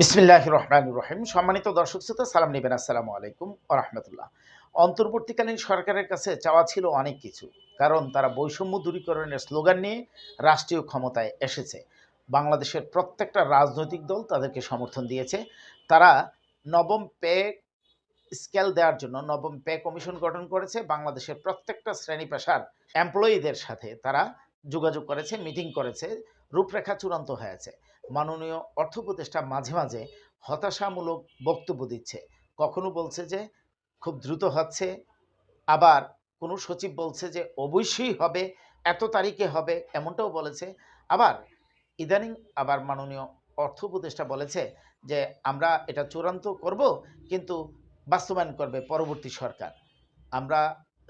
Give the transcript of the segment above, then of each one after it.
বিসমিল্লাহ রহমান রহিম সম্মানিত দর্শক শ্রোতা, সালাম নিবেন। আসসালামু আলাইকুম রহমতুল্লাহ। অন্তর্বর্তীকালীন সরকারের কাছে চাওয়া ছিল অনেক কিছু, কারণ তারা বৈষম্য দূরীকরণের স্লোগান নিয়ে রাষ্ট্রীয় ক্ষমতায় এসেছে। বাংলাদেশের প্রত্যেকটা রাজনৈতিক দল তাদেরকে সমর্থন দিয়েছে। তারা নবম পে স্কেল দেওয়ার জন্য নবম পে কমিশন গঠন করেছে। বাংলাদেশের প্রত্যেকটা শ্রেণি পেশার এমপ্লয়ীদের সাথে তারা যোগাযোগ করেছে, মিটিং করেছে। রূপরেখা চূড়ান্ত হয়েছে। মাননীয় অর্থ উপদেষ্টা মাঝে মাঝে হতাশামূলক বক্তব্য দিচ্ছে। কখনো বলছে যে, খুব দ্রুত হচ্ছে। আবার কোনো সচিব বলছে যে, অবশ্যই হবে, এত তারিখে হবে, এমনটাও বলেছে। আবার ইদানিং আবার মাননীয় অর্থ উপদেষ্টা বলেছে যে, আমরা এটা চূড়ান্ত করব, কিন্তু বাস্তবায়ন করবে পরবর্তী সরকার। আমরা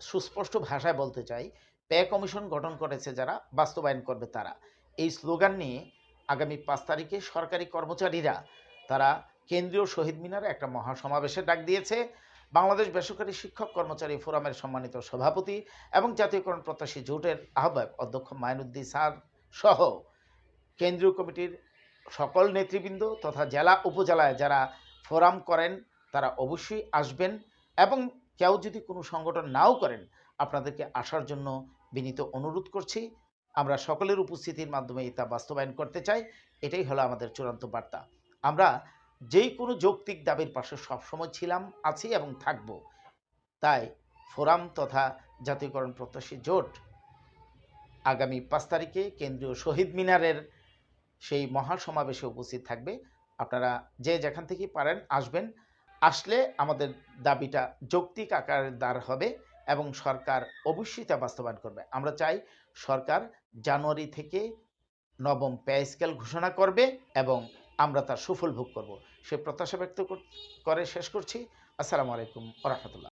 সুস্পষ্ট ভাষায় বলতে চাই পে কমিশন গঠন করেছে যারা, বাস্তবায়ন করবে তারা। এই স্লোগান নিয়ে আগামী পাঁচ তারিখে সরকারি কর্মচারীরা, তারা কেন্দ্রীয় শহীদ মিনারে একটা মহাসমাবেশের ডাক দিয়েছে। বাংলাদেশ বেসরকারি শিক্ষক কর্মচারী ফোরামের সম্মানিত সভাপতি এবং জাতীয়করণ প্রত্যাশী জোটের আহ্বায়ক অধ্যক্ষ মাইনুদ্দিন স্যার সহ কেন্দ্রীয় কমিটির সকল নেতৃবৃন্দ তথা জেলা উপজেলায় যারা ফোরাম করেন, তারা অবশ্যই আসবেন এবং কেউ যদি কোনো সংগঠন নাও করেন, আপনাদেরকে আসার জন্য বিনীত অনুরোধ করছি, আমরা সকলের উপস্থিতির মাধ্যমে তা বাস্তবায়ন করতে চাই, এটাই হলো আমাদের চূড়ান্ত বার্তা। আমরা যেই কোনো যৌক্তিক দাবির পাশে সবসময় ছিলাম, আছি এবং থাকব। তাই ফোরাম তথা জাতীয়করণ প্রত্যাশী জোট আগামী পাঁচ তারিখে কেন্দ্রীয় শহীদ মিনারের সেই মহাসমাবেশে উপস্থিত থাকবে। আপনারা যে যেখান থেকে পারেন, আসবেন। আসলে আমাদের দাবিটা যৌক্তিক আকারের দ্বার হবে। এবং সরকার অবশ্যই তা বাস্তবায়ন করবে। আমরা চাই সরকার জানুয়ারি থেকে নবম পে স্কেল ঘোষণা করবে এবং আমরা তার সুফল ভোগ করব। সে প্রত্যাশা ব্যক্ত করে শেষ করছি। আসসালামু আলাইকুম রহমতুল্লাহ।